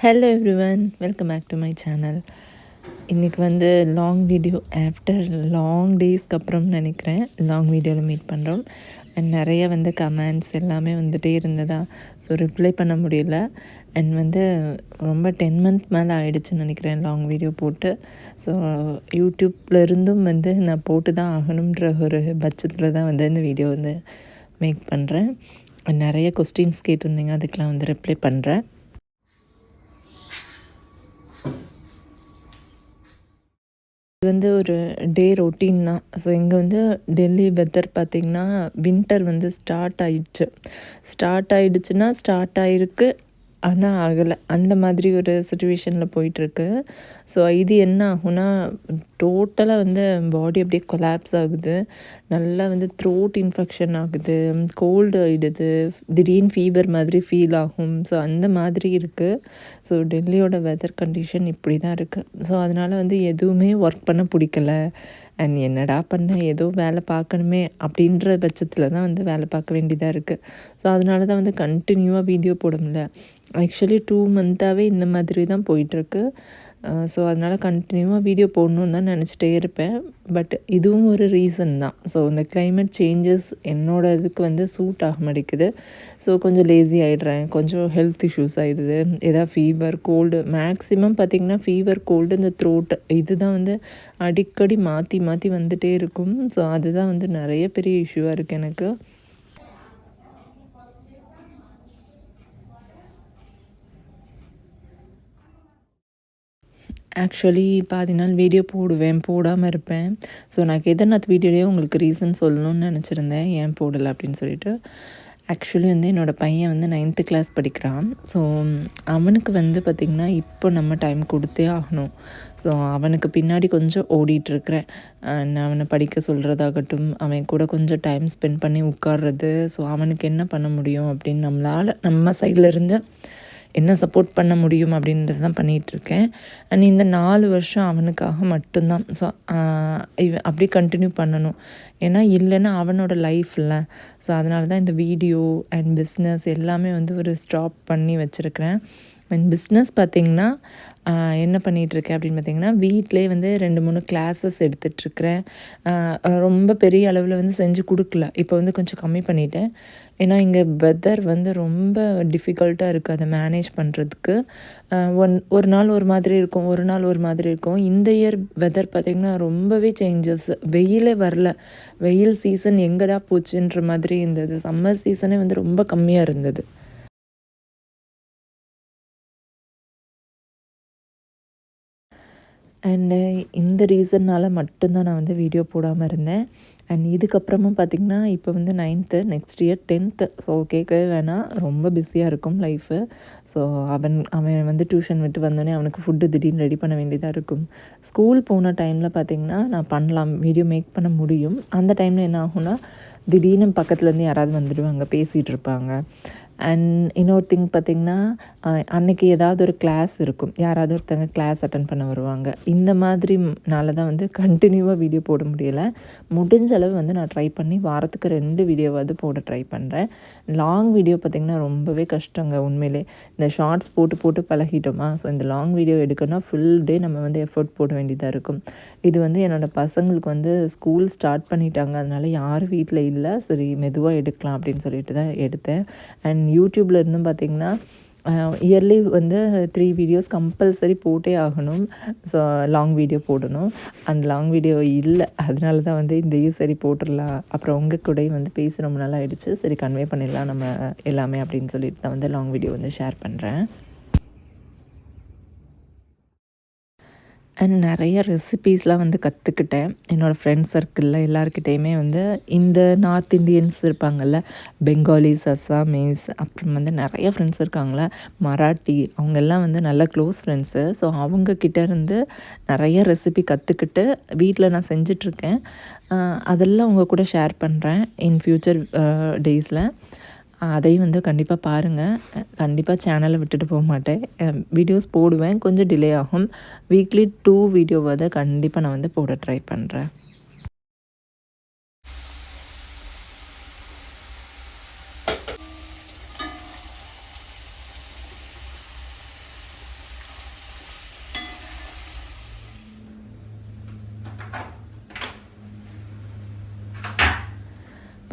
Hello everyone welcome back to my channel இன்றைக்கி வந்து long video after long டேஸ்க்கு அப்புறம் நினைக்கிறேன். லாங் வீடியோவில் மீட் பண்ணுறோம் அண்ட் நிறைய வந்து கமெண்ட்ஸ் எல்லாமே வந்துகிட்டே இருந்ததா? ஸோ ரிப்ளை பண்ண முடியல. அண்ட் வந்து ரொம்ப டென் மந்த் மேலே ஆகிடுச்சுன்னு நினைக்கிறேன் லாங் வீடியோ போட்டு. ஸோ யூடியூப்ல இருந்தும் வந்து நான் போட்டு தான் ஆகணுன்ற ஒரு பட்சத்தில் தான் வந்து இந்த வீடியோ வந்து மேக் பண்ணுறேன் நிறைய கொஸ்டின்ஸ் கேட்டிருந்தீங்க. அதுக்கெலாம் வந்து ரிப்ளை பண்ணுறேன் வந்து ஒரு டே ரொட்டீன் தான். ஸோ இங்கே வந்து டெல்லி வெதர் பார்த்திங்கன்னா வின்டர் வந்து ஸ்டார்ட் ஆயிடுச்சு. ஸ்டார்ட் ஆயிடுச்சுன்னா ஸ்டார்ட் ஆகிருக்கு ஆனால் ஆகலை அந்த மாதிரி ஒரு சுச்சுவேஷனில் போயிட்டுருக்கு. ஸோ இது என்ன ஆகும்னா டோட்டலாக வந்து பாடி அப்படியே கொலாப்ஸ் ஆகுது. நல்லா வந்து த்ரோட் இன்ஃபெக்ஷன் ஆகுது கோல்டு ஆகிடுது திடீர்னு ஃபீவர் மாதிரி ஃபீல் ஆகும். ஸோ அந்த மாதிரி இருக்குது ஸோ டெல்லியோட வெதர் கண்டிஷன் இப்படி தான் இருக்குது ஸோ அதனால் வந்து எதுவுமே ஒர்க் பண்ண பிடிக்கல. அண்ட் என்னடா பண்ண ஏதோ வேலை பார்க்கணுமே அப்படின்ற பட்சத்தில் தான் வந்து வேலை பார்க்க வேண்டியதாக இருக்குது ஸோ அதனால தான் வந்து கண்டினியூவாக வீடியோ போட முடியல ஆக்சுவலி டூ மந்த்தாகவே இந்த மாதிரி தான் போயிட்டுருக்கு. ஸோ அதனால் கண்டினியூவாக வீடியோ போடணுன்னு தான் நினச்சிட்டே இருப்பேன். பட் இதுவும் ஒரு ரீசன் தான். ஸோ இந்த கிளைமேட் சேஞ்சஸ் என்னோட இதுக்கு வந்து சூட் ஆக மாட்டேங்குது. ஸோ கொஞ்சம் லேசி ஆகிடுறேன் கொஞ்சம் ஹெல்த் இஷ்யூஸ் ஆகிடுது எதாவது ஃபீவர் கோல்டு மேக்ஸிமம் பார்த்திங்கன்னா ஃபீவர் கோல்டு இந்த த்ரோட் இதுதான் வந்து அடிக்கடி மாற்றி மாற்றி வந்துகிட்டே இருக்கும். ஸோ அதுதான் வந்து நிறைய பெரிய இஷ்யூவாக இருக்குது எனக்கு. ஆக்சுவலி பாதி நாள் வீடியோ போடுவேன் போடாமல் இருப்பேன். ஸோ நான் கேதார்நாத் வீடியோலேயே உங்களுக்கு ரீசன் சொல்லணும்னு நினச்சிருந்தேன். ஏன் போடலை அப்படின்னு சொல்லிட்டு. ஆக்சுவலி வந்து என்னோடய பையன் வந்து நைன்த்து கிளாஸ் படிக்கிறான். ஸோ அவனுக்கு வந்து பார்த்திங்கன்னா இப்போ நம்ம டைம் கொடுத்தே ஆகணும். ஸோ அவனுக்கு பின்னாடி கொஞ்சம் ஓடிட்டுருக்கிறேன் நான் அவனை படிக்க சொல்கிறதாகட்டும் அவன் கூட கொஞ்சம் டைம் ஸ்பெண்ட் பண்ணி உட்கார்றது. ஸோ அவனுக்கு என்ன பண்ண முடியும் அப்படின்னு நம்மளால் நம்ம சைடில் இருந்து என்ன சப்போர்ட் பண்ண முடியும் அப்படின்றது தான் பண்ணிகிட்ருக்கேன் அண்ட் இந்த நாலு வருஷம் அவனுக்காக மட்டும்தான். ஸோ இவன் அப்படியே கண்டினியூ பண்ணணும். ஏன்னா இல்லைன்னா அவனோட லைஃப்பில் ஸோ அதனால தான் இந்த வீடியோ அண்ட் பிஸ்னஸ் எல்லாமே வந்து ஒரு ஸ்டாப் பண்ணி வச்சுருக்கிறேன். அண்ட் பிஸ்னஸ் பார்த்திங்கன்னா என்ன பண்ணிகிட்ருக்கேன் அப்படின்னு பார்த்திங்கன்னா வீட்டிலே வந்து ரெண்டு மூணு கிளாஸஸ் எடுத்துகிட்ருக்கிறேன் ரொம்ப பெரிய அளவில் வந்து செஞ்சு கொடுக்கல. இப்போ வந்து கொஞ்சம் கம்மி பண்ணிட்டேன். ஏன்னா இங்கே வெதர் வந்து ரொம்ப டிஃபிகல்ட்டாக இருக்குது அதை மேனேஜ் பண்ணுறதுக்கு ஒன் ஒரு நாள் ஒரு மாதிரி இருக்கும் ஒரு நாள் ஒரு மாதிரி இருக்கும். இந்த இயர் வெதர் பார்த்திங்கன்னா ரொம்பவே சேஞ்சஸ் வெயிலே வரல. வெயில் சீசன் எங்கடா போச்சுன்ற மாதிரி இருந்தது. சம்மர் சீசனே வந்து ரொம்ப கம்மியாக இருந்தது. அண்டு uh, இந்த ரீசன்னால் மட்டும்தான் நான் வந்து வீடியோ போடாமல் இருந்தேன். அண்ட் இதுக்கப்புறமா பார்த்திங்கன்னா இப்போ வந்து ninth next year tenth so கேட்கவே வேணாம். ரொம்ப பிஸியாக இருக்கும் லைஃபு ஸோ அவன் அவன் வந்து டியூஷன் விட்டு வந்தோடனே அவனுக்கு ஃபுட்டு திடீர்னு ரெடி பண்ண வேண்டியதாக இருக்கும். ஸ்கூல் போன டைமில் பார்த்திங்கன்னா நான் பண்ணலாம் வீடியோ மேக் பண்ண முடியும். அந்த டைமில் என்ன ஆகும்னா திடீர்னு பக்கத்துலேருந்து யாராவது வந்துடுவாங்க பேசிகிட்டு இருப்பாங்க. அண்ட் இன்னொரு திங் பார்த்திங்கன்னா அன்னைக்கு ஏதாவது ஒரு கிளாஸ் இருக்கும். யாராவது ஒருத்தங்க கிளாஸ் அட்டன் பண்ண வருவாங்க. இந்த மாதிரினால தான் வந்து கண்டினியூவாக வீடியோ போட முடியலை. முடிஞ்ச அளவு வந்து நான் ட்ரை பண்ணி வாரத்துக்கு ரெண்டு வீடியோவாவது போட ட்ரை பண்ணுறேன் லாங் வீடியோ பார்த்திங்கன்னா ரொம்பவே கஷ்டங்க உண்மையிலே. இந்த ஷார்ட்ஸ் போட்டு போட்டு பழகிட்டோமா? ஸோ இந்த லாங் வீடியோ எடுக்கணும்னா ஃபுல் டே நம்ம வந்து எஃபர்ட் போட வேண்டியதாக இருக்கும். இது வந்து என்னோடய பசங்களுக்கு வந்து ஸ்கூல் ஸ்டார்ட் பண்ணிட்டாங்க. அதனால் யாரும் வீட்டில் இல்லை. சரி மெதுவாக எடுக்கலாம் அப்படின்னு சொல்லிட்டு தான் எடுத்தேன். அண்ட் யூடியூப்பில் இருந்தும் பார்த்திங்கன்னா இயர்லி வந்து த்ரீ வீடியோஸ் கம்பல்சரி போட்டே ஆகணும். ஸோ லாங் வீடியோ போடணும். அந்த லாங் வீடியோ இல்லை. அதனால தான் வந்து இந்த சரி போட்டுடலாம் அப்புறம் உங்கள் கூடயும் வந்து பேசி ரொம்ப நாள் ஆகிடுச்சு சரி கன்வே பண்ணிடலாம் நம்ம எல்லாமே அப்படின்னு சொல்லிட்டு தான் வந்து லாங் வீடியோ வந்து ஷேர் பண்ணுறேன் அண்ட் நிறைய ரெசிபீஸ்லாம் வந்து கற்றுக்கிட்டேன் என்னோடய ஃப்ரெண்ட்ஸ் சர்க்கிளில் எல்லாருக்கிட்டேயுமே வந்து இந்த நார்த் இந்தியன்ஸ் இருப்பாங்கள்ல பெங்காலிஸ் அஸ்ஸாமீஸ் அப்புறம் வந்து நிறைய ஃப்ரெண்ட்ஸ் இருக்காங்கள மராட்டி அவங்கெல்லாம் வந்து நல்ல க்ளோஸ் ஃப்ரெண்ட்ஸு ஸோ அவங்கக்கிட்ட இருந்து நிறைய ரெசிபி கற்றுக்கிட்டு வீட்டில் நான் செஞ்சிட்ருக்கேன் அதெல்லாம் அவங்க கூட ஷேர் பண்ணுறேன் இன் ஃப்யூச்சர் டேஸில் அதையும் வந்து கண்டிப்பாக பாருங்கள் கண்டிப்பாக சேனலை விட்டுட்டு போக மாட்டேன். வீடியோஸ் போடுவேன். கொஞ்சம் டிலே ஆகும். வீக்லி டூ வீடியோவாவது கண்டிப்பாக நான் வந்து போட ட்ரை பண்ணுறேன்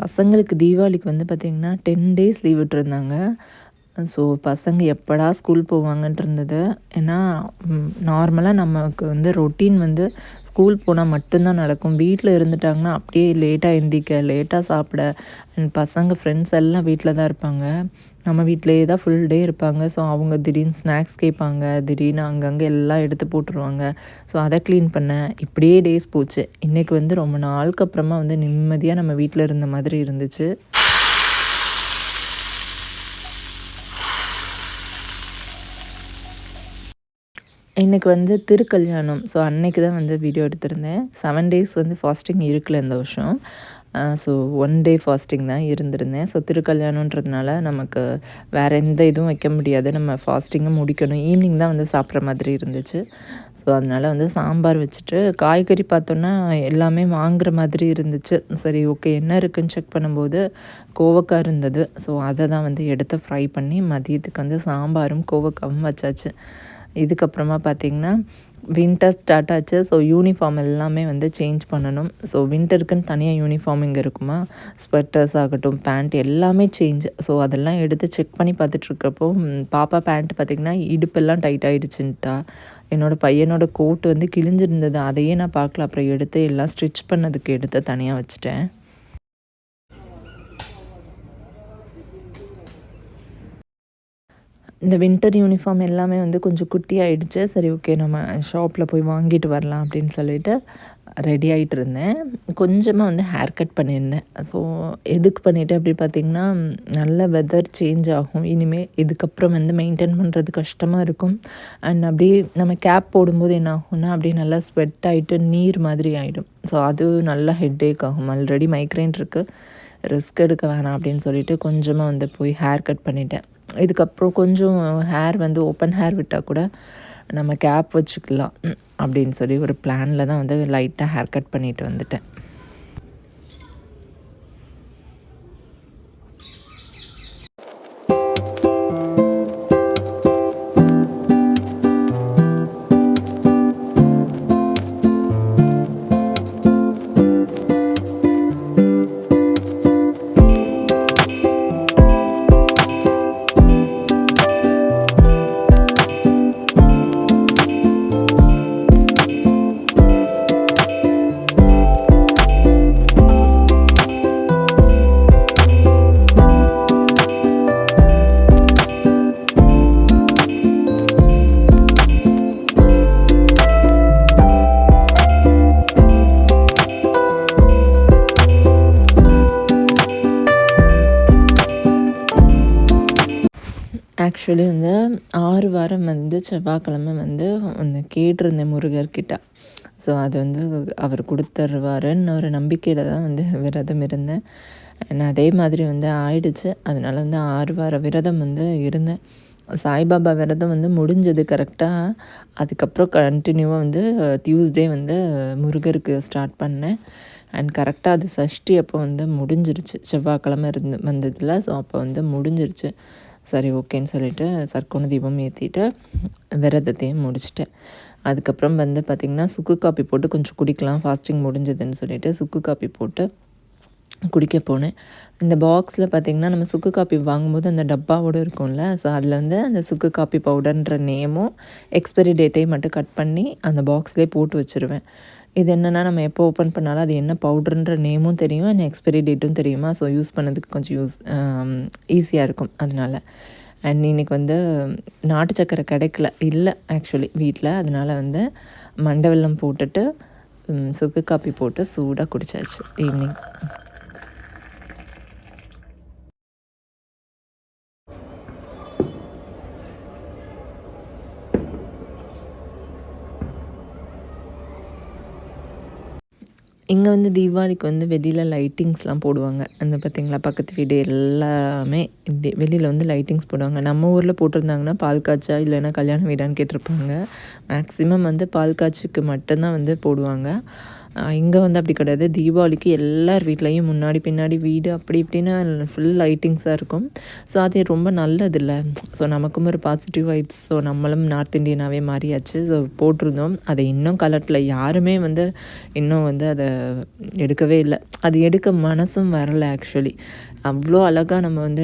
பசங்களுக்கு தீபாவளிக்கு வந்து பார்த்திங்கன்னா டென் டேஸ் லீவ் விட்டுருந்தாங்க. ஸோ பசங்க எப்படா ஸ்கூல் போவாங்கன்ட்டு இருந்தது. ஏன்னா நார்மலாக நமக்கு வந்து ரொட்டீன் வந்து ஸ்கூல் போனால் மட்டும்தான் நடக்கும். வீட்டில் இருந்துட்டாங்கன்னா அப்படியே லேட்டாக எந்திக்க லேட்டாக சாப்பிட அண்ட் பசங்க ஃப்ரெண்ட்ஸ் எல்லாம் வீட்டில் தான் இருப்பாங்க. நம்ம வீட்டிலேயே தான் ஃபுல் டே இருப்பாங்க. ஸோ அவங்க திடீர்னு ஸ்நாக்ஸ் கேட்பாங்க. திடீர்னு அங்கங்கே எல்லாம் எடுத்து போட்டுருவாங்க. ஸோ அதை க்ளீன் பண்ணேன். இப்படியே டேஸ் போச்சு. இன்றைக்கி வந்து ரொம்ப நாளுக்கு அப்புறமா வந்து நிம்மதியாக நம்ம வீட்டில் இருந்த மாதிரி இருந்துச்சு. இன்றைக்கி வந்து திருக்கல்யாணம். ஸோ அன்னைக்கு தான் வந்து வீடியோ எடுத்திருந்தேன். செவன் டேஸ் வந்து ஃபாஸ்டிங் இருக்கல இந்த வருஷம். ஸோ ஒன் டே ஃபாஸ்டிங் தான் இருந்திருந்தேன். ஸோ திருக்கல்யாணன்றதுனால நமக்கு வேறு எந்த இதுவும் வைக்க முடியாது. நம்ம ஃபாஸ்டிங்கை முடிக்கணும். ஈவினிங் தான் வந்து சாப்பிட்ற மாதிரி இருந்துச்சு. ஸோ அதனால் வந்து சாம்பார் வச்சுட்டு காய்கறி பார்த்தோன்னா எல்லாமே வாங்குற மாதிரி இருந்துச்சு. சரி ஓகே என்ன இருக்குன்னு செக் பண்ணும்போது கோவக்காய் இருந்தது. ஸோ அதை தான் வந்து எடுத்து ஃப்ரை பண்ணி மதியத்துக்கு வந்து சாம்பாரும் கோவக்காவும் வச்சாச்சு. இதுக்கப்புறமா பார்த்திங்கன்னா வின்டர் ஸ்டார்ட் ஆச்சு. ஸோ யூனிஃபார்ம் எல்லாமே வந்து சேஞ்ச் பண்ணணும். ஸோ வின்டருக்குன்னு தனியாக யூனிஃபார்ம் இங்கே இருக்குமா? ஸ்வெட்டர்ஸ் ஆகட்டும் பேண்ட் எல்லாமே சேஞ்ச் ஸோ அதெல்லாம் எடுத்து செக் பண்ணி பார்த்துட்ருக்கப்போ பாப்பா பேண்ட் பார்த்திங்கன்னா இடுப்பெல்லாம் டைட் ஆகிடுச்சுன்ட்டா என்னோடய பையனோட கோட்டு வந்து கிழிஞ்சிருந்தது. அதையே நான் பார்க்கல. அப்புறம் எடுத்து எல்லாம் ஸ்டிச் பண்ணதுக்கு எடுத்து தனியாக வச்சுட்டேன். இந்த வின்டர் யூனிஃபார்ம் எல்லாமே வந்து கொஞ்சம் குட்டி ஆகிடுச்சு சரி ஓகே நம்ம ஷாப்பில் போய் வாங்கிட்டு வரலாம் அப்படின்னு சொல்லிட்டு ரெடி ஆகிட்டு இருந்தேன். கொஞ்சமாக வந்து ஹேர் கட் பண்ணியிருந்தேன். ஸோ எதுக்கு பண்ணிவிட்டு அப்படி பார்த்திங்கன்னா நல்ல வெதர் சேஞ்ச் ஆகும். இனிமேல் இதுக்கப்புறம் வந்து மெயின்டைன் பண்ணுறது கஷ்டமாக இருக்கும். அண்ட் அப்படி நம்ம கேப் போடும்போது என்ன ஆகும்னா அப்படியே நல்லா ஸ்வெட் ஆகிட்டு நீர் மாதிரி ஆகிடும் ஸோ அது நல்லா ஹெட்டேக் ஆகும். ஆல்ரெடி மைக்ரைன் இருக்குது ரிஸ்க் எடுக்க வேணாம் அப்படின்னு சொல்லிட்டு கொஞ்சமாக வந்து போய் ஹேர் கட் பண்ணிட்டேன். இதுக்கப்புறம் கொஞ்சம் ஹேர் வந்து ஓப்பன் ஹேர் விட்டால் கூட நம்ம கேப் வச்சுக்கலாம் அப்படின்னு சொல்லி ஒரு பிளானில் தான் வந்து லைட்டாக ஹேர் கட் பண்ணிட்டு வந்துட்டேன். ஆக்சுவலி வந்து ஆறு வாரம் வந்து செவ்வாய்க்கிழமை வந்து ஒன்று கேட்டிருந்தேன் முருகர்கிட்ட. ஸோ அது வந்து அவர் கொடுத்துருவாருன்னு ஒரு நம்பிக்கையில் தான் வந்து விரதம் இருந்தேன். அதே மாதிரி வந்து ஆயிடுச்சு. அதனால் வந்து ஆறு வார விரதம் வந்து இருந்தேன். சாய்பாபா விரதம் வந்து முடிஞ்சது கரெக்டாக அதுக்கப்புறம் கண்டினியூவாக வந்து டியூஸ்டே வந்து முருகருக்கு ஸ்டார்ட் பண்ணேன். அண்ட் கரெக்டாக அது சஷ்டி அப்போ வந்து முடிஞ்சிருச்சு. செவ்வாய்க்கிழமை இருந்து வந்ததில் ஸோ அப்போ வந்து முடிஞ்சிருச்சு. சரி ஓகேன்னு சொல்லிவிட்டு சர்க்கோண தீபம் ஏற்றிட்டு விரதத்தையும் முடிச்சிட்டேன். அதுக்கப்புறம் வந்து பார்த்திங்கன்னா சுக்கு காப்பி போட்டு கொஞ்சம் குடிக்கலாம். ஃபாஸ்டிங் முடிஞ்சதுன்னு சொல்லிவிட்டு சுக்கு காப்பி போட்டு குடிக்க போனேன். இந்த பாக்ஸில் பார்த்திங்கன்னா நம்ம சுக்கு காப்பி வாங்கும்போது அந்த டப்பாவோடு இருக்கும்ல ஸோ அதில் வந்து அந்த சுக்கு காப்பி பவுடர்ன்ற நேமும் எக்ஸ்பைரி டேட்டையும் மட்டும் கட் பண்ணி அந்த பாக்ஸ்லேயே போட்டு வச்சுருவேன். இது என்னென்னா நம்ம எப்போ ஓப்பன் பண்ணாலும் அது என்ன பவுடருன்ற நேமும் தெரியும் அண்ட் எக்ஸ்பைரி டேட்டும் தெரியுமா? ஸோ யூஸ் பண்ணதுக்கு கொஞ்சம் யூஸ் ஈஸியாக um, இருக்கும் அதனால். அண்ட் இன்றைக்கி வந்து நாட்டு சக்கரை கிடைக்கல. இல்லை ஆக்சுவலி வீட்டில் அதனால் வந்து மண்டை வெல்லம் போட்டுட்டு சுக்கு காப்பி போட்டு சூடாக குடித்தாச்சு ஈவினிங் இங்கே வந்து தீபாவளிக்கு வந்து வெளியில் லைட்டிங்ஸ்லாம் போடுவாங்க. அந்த பார்த்திங்களா பக்கத்து வீடு எல்லாமே வெளியில் வந்து லைட்டிங்ஸ் போடுவாங்க. நம்ம ஊரில் போட்டிருந்தாங்கன்னா பால் காய்ச்சா இல்லைன்னா கல்யாண வீடான்னு கேட்டிருப்பாங்க. மேக்ஸிமம் வந்து பால் காய்ச்சிக்கு மட்டும்தான் வந்து போடுவாங்க. இங்கே வந்து அப்படி கிடையாது. தீபாவளிக்கு எல்லார் வீட்லேயும் முன்னாடி பின்னாடி வீடு அப்படி இப்படின்னு ஃபுல் லைட்டிங்ஸாக இருக்கும். ஸோ அது ரொம்ப நல்லது இல்லை ஸோ நமக்கும் ஒரு பாசிட்டிவ் வைப்ஸ் ஸோ நம்மளும் நார்த் இந்தியனாகவே மாறியாச்சு. ஸோ போட்டிருந்தோம். அதை இன்னும் கலட்டில். யாருமே வந்து இன்னும் வந்து அதை எடுக்கவே இல்லை. அது எடுக்க மனசும் வரலை ஆக்சுவலி அவ்வளோ அழகாக நம்ம வந்து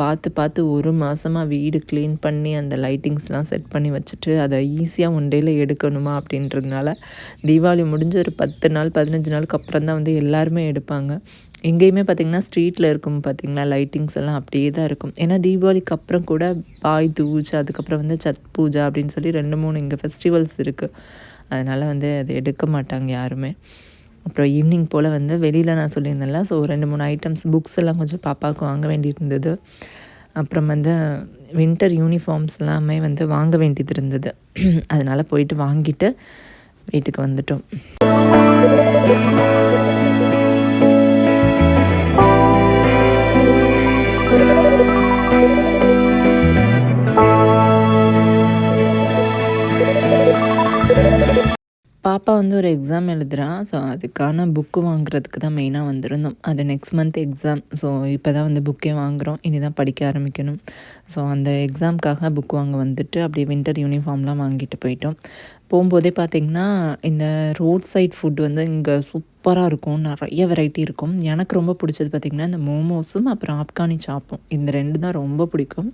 பார்த்து பார்த்து ஒரு மாதமாக வீடு க்ளீன் பண்ணி அந்த லைட்டிங்ஸ்லாம் செட் பண்ணி வச்சுட்டு அதை ஈஸியாக ஒன் டேயில் எடுக்கணுமா அப்படின்றதுனால தீபாவளி முடிஞ்ச ஒரு பத்து பத்து நாள் பதினஞ்சு நாளுக்கு அப்புறம் தான் வந்து எல்லாருமே எடுப்பாங்க. எங்கேயுமே பார்த்திங்கன்னா ஸ்ட்ரீட்டில் இருக்கும் பார்த்திங்களா லைட்டிங்ஸ் எல்லாம் அப்படியே தான் இருக்கும். ஏன்னா தீபாவளிக்கு அப்புறம் கூட பாய் தூஜ் அதுக்கப்புறம் வந்து சத் பூஜா அப்படின்னு சொல்லி ரெண்டு மூணு இங்கே ஃபெஸ்டிவல்ஸ் இருக்குது அதனால் வந்து அதை எடுக்க மாட்டாங்க யாருமே. அப்புறம் ஈவினிங் போல் வந்து வெளியில் நான் சொல்லியிருந்தேன்ல ஸோ ரெண்டு மூணு ஐட்டம்ஸ் புக்ஸ் எல்லாம் கொஞ்சம் பாப்பாவுக்கு வாங்க வேண்டியிருந்தது. அப்புறம் வந்து வின்டர் யூனிஃபார்ம்ஸ் எல்லாமே வந்து வாங்க வேண்டியது இருந்தது. அதனால் போயிட்டு வாங்கிட்டு வீட்டுக்கு வந்துட்டோம். பாப்பா வந்து ஒரு எக்ஸாம் எழுதுகிறான் ஸோ அதுக்கான புக்கு வாங்குறதுக்கு தான் மெயினாக வந்திருந்தோம். அது நெக்ஸ்ட் மந்த் எக்ஸாம் ஸோ இப்போ தான் வந்து புக்கே வாங்குகிறோம் இனி தான் படிக்க ஆரம்பிக்கணும். ஸோ அந்த எக்ஸாம்க்காக புக் வாங்க வந்துட்டு அப்படியே வின்டர் யூனிஃபார்ம்லாம் வாங்கிட்டு போயிட்டோம். போகும்போதே பார்த்திங்கன்னா இந்த ரோட் சைட் ஃபுட் வந்து இங்கே சூப்பராக இருக்கும். நிறைய வெரைட்டி இருக்கும். எனக்கு ரொம்ப பிடிச்சது பார்த்திங்கன்னா இந்த மோமோஸும் அப்புறம் ஆப்கானி சாப்பும். இந்த ரெண்டு தான் ரொம்ப பிடிக்கும்.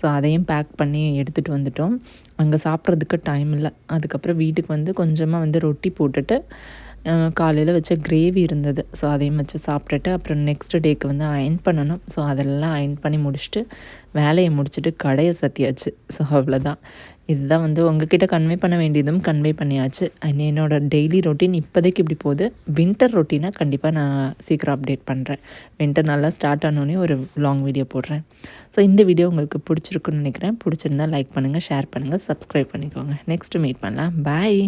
ஸோ அதையும் பேக் பண்ணி எடுத்துகிட்டு வந்துட்டோம். அங்கே சாப்பிட்றதுக்கு டைம் இல்லை. அதுக்கப்புறம் வீட்டுக்கு வந்து கொஞ்சமாக வந்து ரொட்டி போட்டுட்டு காலையில் வச்ச கிரேவி இருந்தது. ஸோ அதையும் வச்சு சாப்பிட்டுட்டு அப்புறம் நெக்ஸ்ட் டேக்கு வந்து அயன் பண்ணணும். ஸோ அதெல்லாம் அயன் பண்ணி முடிச்சுட்டு வேலையை முடிச்சுட்டு கடையை சத்தியாச்சு. ஸோ அவ்வளோதான் இதுதான் வந்து உங்ககிட்ட கன்வே பண்ண வேண்டியதும் கன்வே பண்ணியாச்சு. அண்ட் என்னோடய டெய்லி ரொட்டீன் இப்போதைக்கு இப்படி போகுது. வின்டர் ரொட்டீனை கண்டிப்பாக நான் சீக்கிரம் அப்டேட் பண்ணுறேன் வின்டர் நல்லா ஸ்டார்ட் ஆனோடனே ஒரு லாங் வீடியோ போடுறேன். ஸோ இந்த வீடியோ உங்களுக்கு பிடிச்சிருக்குன்னு நினைக்கிறேன். பிடிச்சிருந்தா லைக் பண்ணுங்கள் ஷேர் பண்ணுங்கள் சப்ஸ்கிரைப் பண்ணிக்கோங்க. நெக்ஸ்ட்டு மீட் பண்ணலாம். பாய்